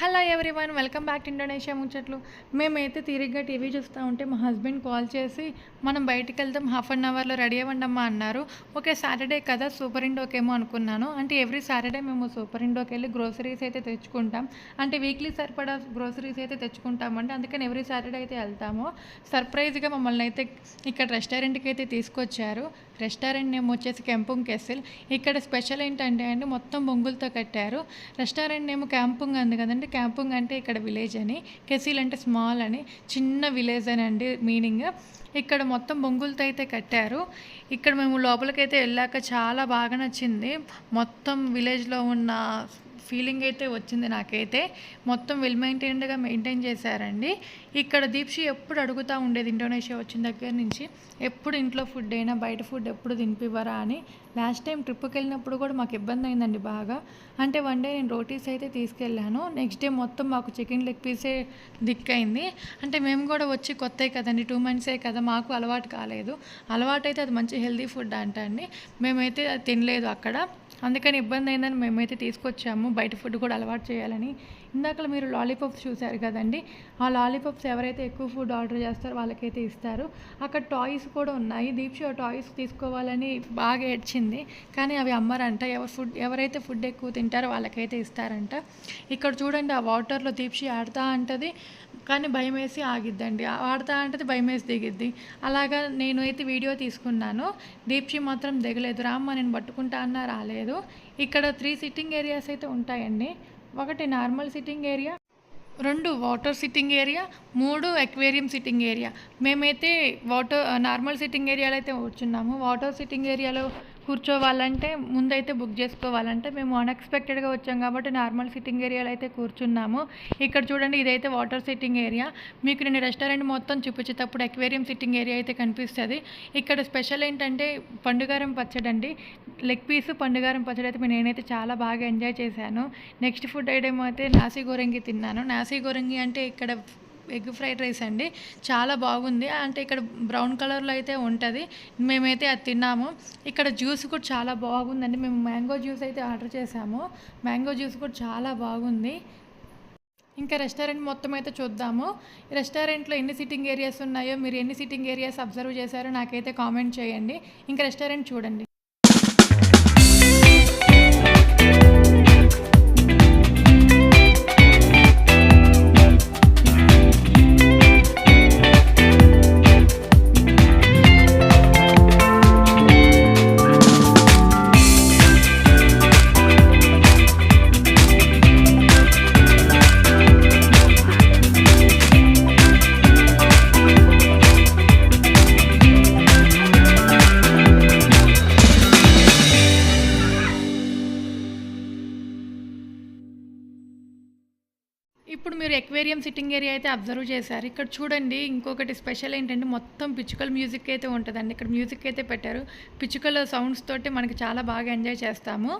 Hello everyone welcome back to Indonesia ముచ్చట్లు. మేమైతే తీరిగ్గా టీవీ చూస్తూ ఉంటే మా హస్బెండ్ కాల్ చేసి మనం బయటికి వెళ్దాం హాఫ్ అన్ అవర్లో రెడీ అవ్వండమ్మా అన్నారు. ఓకే సాటర్డే కదా సూపర్ ఇండోకేమో అనుకున్నాను. అంటే ఎవ్రీ సాటర్డే మేము సూపర్ ఇండోకి వెళ్ళి గ్రోసరీస్ అయితే తెచ్చుకుంటాం. అంటే వీక్లీ సరిపడా గ్రోసరీస్ అయితే తెచ్చుకుంటామండి అందుకని ఎవ్రీ సాటర్డే అయితే వెళ్తాము. సర్ప్రైజ్గా మమ్మల్ని అయితే ఇక్కడ రెస్టారెంట్కి అయితే తీసుకొచ్చారు. రెస్టారెంట్ నేమ్ వచ్చేసి కెంపుంగ్ కెసిల్. ఇక్కడ స్పెషల్ ఏంటంటే అండి మొత్తం బొంగులతో కట్టారు. రెస్టారెంట్ నేమ్ క్యాంపుంగ్ అంది కదండి. క్యాంపుంగ్ అంటే ఇక్కడ విలేజ్ అని కెసిల్ అంటే స్మాల్ అని చిన్న విలేజ్ అని అండి మీనింగ్. ఇక్కడ మొత్తం బొంగులతో అయితే కట్టారు. ఇక్కడ మేము లోపలికైతే వెళ్ళాక చాలా బాగా నచ్చింది. మొత్తం విలేజ్లో ఉన్న ఫీలింగ్ అయితే వచ్చింది నాకైతే. మొత్తం వెల్ మెయింటైన్డ్గా మెయింటైన్ చేశారండి. ఇక్కడ దీప్షి ఎప్పుడు అడుగుతూ ఉండేది ఇండోనేషియా వచ్చిన దగ్గర నుంచి ఎప్పుడు ఇంట్లో ఫుడ్ అయినా బయట ఫుడ్ ఎప్పుడు తినిపివ్వరా అని. లాస్ట్ టైం ట్రిప్కి వెళ్ళినప్పుడు కూడా మాకు ఇబ్బంది అయిందండి బాగా. అంటే వన్ డే నేను రోటీస్ అయితే తీసుకెళ్ళాను. నెక్స్ట్ డే మొత్తం మాకు చికెన్ లెగ్ పీసే దిక్కైంది. అంటే మేము కూడా వచ్చి కొత్త కదండి టూ మంత్సే కదా మాకు అలవాటు కాలేదు. అలవాటు అయితే అది మంచి హెల్దీ ఫుడ్ అంట అండి మేమైతే అది తినలేదు అక్కడ. అందుకని ఇబ్బంది అయిందని మేమైతే తీసుకొచ్చాము. బయట ఫుడ్ కూడా అలవాటు చేయాలని. ఇందాక మీరు లాలీపాప్స్ చూశారు కదండి. ఆ లాలీపాప్స్ ఎవరైతే ఎక్కువ ఫుడ్ ఆర్డర్ చేస్తారో వాళ్ళకైతే ఇస్తారు. అక్కడ టాయ్స్ కూడా ఉన్నాయి. దీప్షి ఆ టాయ్స్ తీసుకోవాలని బాగా ఏడ్చింది. కానీ అవి అమ్మరంట. ఎవరు ఫుడ్ ఎవరైతే ఫుడ్ ఎక్కువ తింటారో వాళ్ళకైతే ఇస్తారంట. ఇక్కడ చూడండి ఆ వాటర్లో దీప్షి ఆడుతూ అంటది. కానీ భయం వేసి ఆగిద్దండి ఆడతా అంటది భయం వేసి దిగిద్ది. అలాగా నేను అయితే వీడియో తీసుకున్నాను. దీప్షి మాత్రం దిగలేదు. రామ్మ నేను పట్టుకుంటా అన్నా రాలేదు. ఇక్కడ త్రీ సిట్టింగ్ ఏరియాస్ అయితే ఉంటాయండి. ఒకటి నార్మల్ సిట్టింగ్ ఏరియా రెండు వాటర్ సిట్టింగ్ ఏరియా మూడు ఎక్వేరియం సిట్టింగ్ ఏరియా మేమైతే వాటర్ నార్మల్ సిట్టింగ్ ఏరియాలో అయితే కూర్చున్నాము. వాటర్ సిట్టింగ్ ఏరియాలో కూర్చోవాలంటే ముందైతే బుక్ చేసుకోవాలంటే మేము అన్ఎక్స్పెక్టెడ్గా వచ్చాం కాబట్టి నార్మల్ సిట్టింగ్ ఏరియాలో అయితే కూర్చున్నాము. ఇక్కడ చూడండి ఇదైతే వాటర్ సిట్టింగ్ ఏరియా మీకు నేను రెస్టారెంట్ మొత్తం చూపించేటప్పుడు ఎక్వేరియం సిట్టింగ్ ఏరియా అయితే కనిపిస్తుంది. ఇక్కడ స్పెషల్ ఏంటంటే పండుగారం పచ్చడి అండి లెగ్ పీస్ పండుగారం పచ్చడి అయితే నేనైతే చాలా బాగా ఎంజాయ్ చేశాను. నెక్స్ట్ ఫుడ్ ఐటమ్ అయితే నాసీ గోరంగి తిన్నాను. నాసీ గోరంగి అంటే ఇక్కడ ఎగ్ ఫ్రైడ్ రైస్ అండి. చాలా బాగుంది. అంటే ఇక్కడ బ్రౌన్ కలర్లో అయితే ఉంటుంది. మేమైతే అది తిన్నాము. ఇక్కడ జ్యూస్ కూడా చాలా బాగుందండి. మేము మ్యాంగో జ్యూస్ అయితే ఆర్డర్ చేసాము. మ్యాంగో జ్యూస్ కూడా చాలా బాగుంది. ఇంకా రెస్టారెంట్ మొత్తం అయితే చూద్దాము. రెస్టారెంట్లో ఎన్ని సిట్టింగ్ ఏరియాస్ ఉన్నాయో మీరు ఎన్ని సిట్టింగ్ ఏరియాస్ అబ్జర్వ్ చేశారో నాకైతే కామెంట్ చేయండి. ఇంకా రెస్టారెంట్ చూడండి. మీరు ఎక్వేరియం సిట్టింగ్ ఏరియా అయితే అబ్జర్వ్ చేశారు. ఇక్కడ చూడండి ఇంకొకటి స్పెషల్ ఏంటంటే మొత్తం పిచ్చుకల మ్యూజిక్ అయితే ఉంటుందండి. ఇక్కడ మ్యూజిక్ అయితే పెట్టారు. పిచ్చుకల సౌండ్స్ తోటి మనకి చాలా బాగా ఎంజాయ్ చేస్తాము.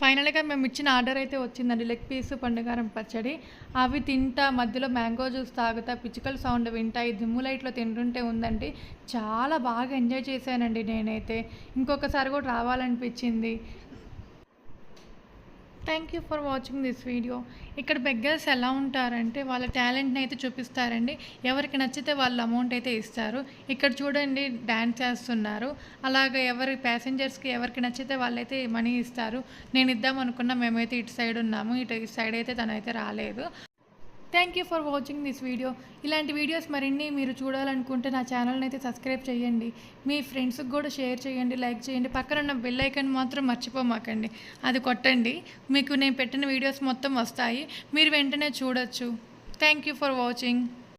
ఫైనల్గా మేము ఇచ్చిన ఆర్డర్ అయితే వచ్చిందండి. లెగ్ పీస్ పండుగారం పచ్చడి. అవి తింటా మధ్యలో మ్యాంగో జ్యూస్ తాగుతా పిచ్చుకల సౌండ్ వింటా ఈ దిమ్ము లైట్లో తింటుంటే ఉందండి. చాలా బాగా ఎంజాయ్ చేశానండి నేనైతే. ఇంకొకసారి కూడా రావాలనిపించింది. Thank you for watching this video ఇక్కడ బెగ్గర్స్ ఎలా ఉంటారంటే వాళ్ళ టాలెంట్ని అయితే చూపిస్తారండి. ఎవరికి నచ్చితే వాళ్ళు అమౌంట్ అయితే ఇస్తారు. ఇక్కడ చూడండి డ్యాన్స్ చేస్తున్నారు. అలాగే ఎవరి ప్యాసింజర్స్కి ఎవరికి నచ్చితే వాళ్ళైతే మనీ ఇస్తారు. నేను ఇద్దాం అనుకున్నా మేమైతే ఇటు సైడ్ ఉన్నాము. ఇటు ఇటు సైడ్ అయితే తనైతే రాలేదు. Thank you for watching this video ఇలాంటి వీడియోస్ మరిన్ని మీరు చూడాలనుకుంటే నా ఛానల్ని అయితే సబ్స్క్రైబ్ చేయండి. మీ ఫ్రెండ్స్కి కూడా షేర్ చేయండి లైక్ చేయండి. పక్కన ఉన్న బెల్ మాత్రం మర్చిపోమాకండి. అది కొట్టండి. మీకు నేను పెట్టిన వీడియోస్ మొత్తం వస్తాయి. మీరు వెంటనే చూడొచ్చు. Thank you for watching